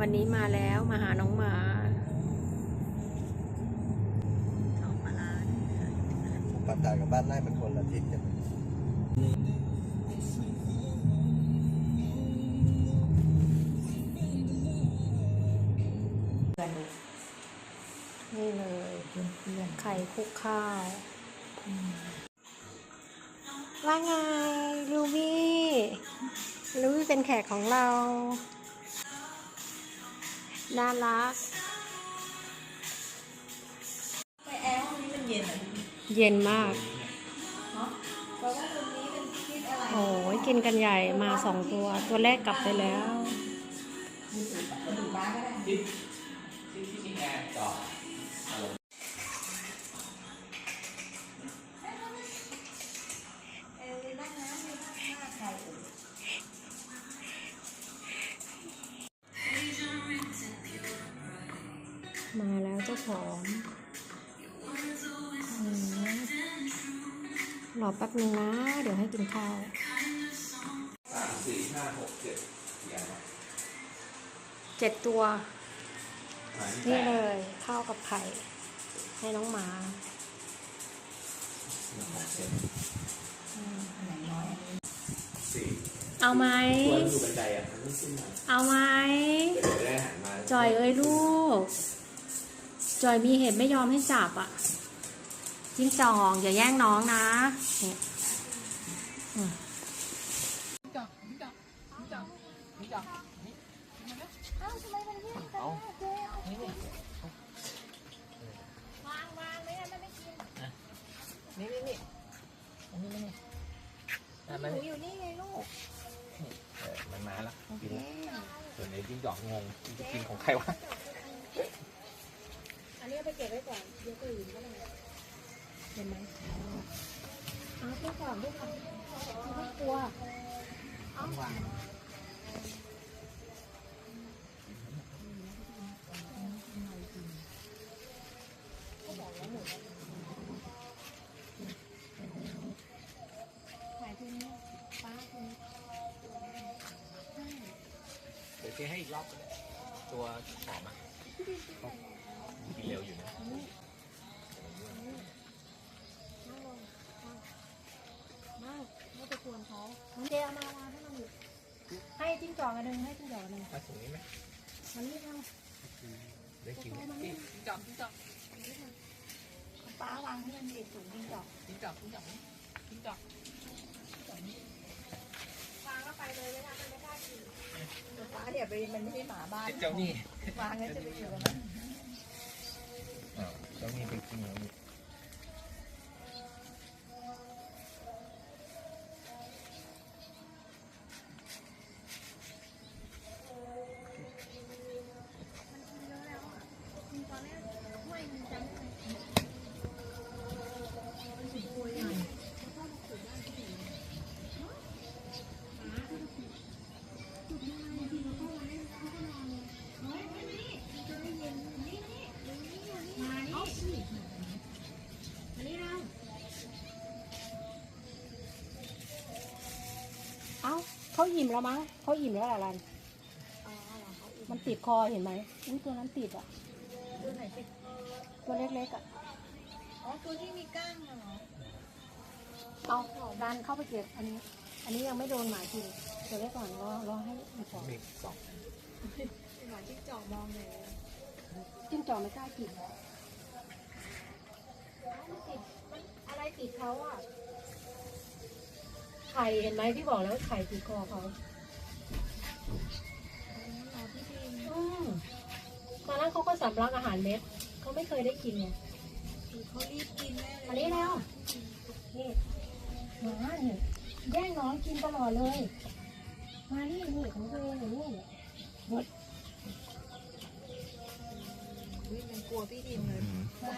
วันนี้มาแล้วมาหาน้องหมาสองปลาร้าปัตตายกับบ้านไร่มันคนละทิศกันนี่เลยเพื่อนเพื่อนไข่คลุกข้าวว่าไงลูบี้ลูบี้เป็นแขกของเรา น่ารัก ไปแอร์ห้องนี้มันเย็นอะเย็นมาก เนาะเพราะว่าตรงนี้เป็นที่อะไรโอ้ยกินกันใหญ่มาสองตัว ตัวแรกกลับไปแล้วดูสูบดูบ้านก็ได้ ที่ที่ที่มีแอร์ต่อเอ มาแล้วเจ้าของอืมรอแป๊บนึงนะ เดี๋ยวให้กินข้าวสามสี่ห้าหกเจ็ดกี่อันวะเจ็ดตัวหาที่นี่แปเลดยข้าวกับไข่ ให้น้องหมาหกเจ็ดอันไหนน้อยอันนี้สี่เอาไหมตัวอยู่บันไดอะมันไม่ขึ้นมาเอาไหมเดี๋ยวได้หันมาจอยเอ้ยลูก จอยมีเหตุไม่ยอมให้จับอะจิ้งจองอย่าแย่งน้องนะเนี่ยอืมนี่นี่นี่อันนี้นี่อะหมันนูอยู่นี่ไงลูกเออมันมาแล้วกินแล้วส่วนนี้จิ้งจอกงงจะกินของใครวะันนี้ไปเก็บไว้ก่อนเดี๋ยวตื่นก็ได้เห็นไหมเอาไปก่อนลูกเอาไม่กลัวต้อวางถ่ายทีนี้ป้าทีนี้เดี๋ยวเจ๊ให้อีกรอบก็ได้ตัวหอมอะ เร็วอยู่นะไม่ไม่ไปกวนเขาเจเอามาวางให้มันอยู่ให้จิ้งจอกอันหนึ่งให้จิ้งจอกอันหนึ่งมาถึงนี้ไหมมันนี่เอาได้กินไหมมันนี่จอกจอกป้าวางให้มันติดถุงกินจอกจิ้งจอกจิ้งจอกจิ้งจอกวางแล้วไปเลยเวลามันไม่กล้ากินป้าเดี๋ยไปมันไม่ใช่หมาบ้านเจ้านี่วางงั้นจะไปอยู่กับมัน อ้าวเจ้านี่ไปกินแล้วนี่ เขาอิ่มแล้วมั้งเขาอิ่มแล้วล่ะรันมันติดคอเห็นไหมอุ้ยตัวนั้นติดอะ ตัวไหนติด ตัวเล็กๆอะ อ๋อ ตัวที่มีก้างน่ะเหรอ เอาดันเข้าไปเก็บอันนี้ อันนี้ยังไม่โดนหมากินเดี๋ยวไว้ก่อนรอรอให้มันฟองมีสองหมาที่จอกมองเลยจิ้งจอกไม่กล้ากินมันติดมันอะไรติดเขาอะ ไข่เห็นไหมพี่บอกแล้วไข่ติดคอเขาหมาที่ดินอืมตอนนั้นเขาก็สำลักอาหารเม็ดเขาไม่เคยได้กินไงเขารีบกินแน่เลยอันนี้แล้วนี่หมาเนี่ยแย่งน้องกินตลอดเลย มานี่นี่ของตัวเองอยู่นี่หมดอุ๊ยมันกลัวพี่ดินเลยใช่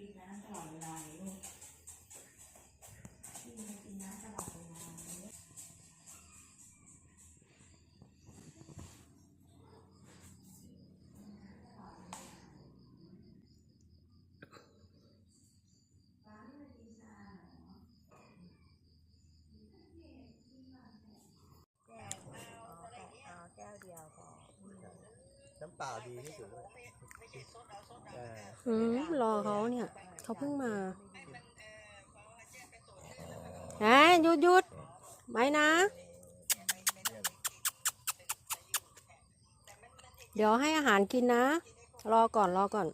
กินน้ำตลอดเวลาเลยลูก น้ำเปล่าดีที่สุดเลยเอออืมรอเขาเนี่ย เขาเพิ่งมาเอ้ยหยุดหยุดไม่นะ เดี๋ยวให้อาหารกินนะ รอก่อนรอก่อน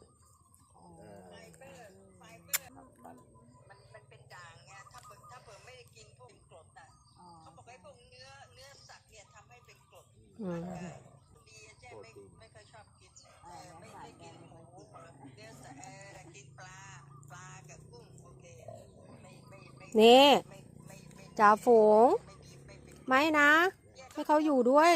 มัน นี่จ่าฝูง ไม่ดีไม่เป็นะ ให้เขาอยู่ด้วย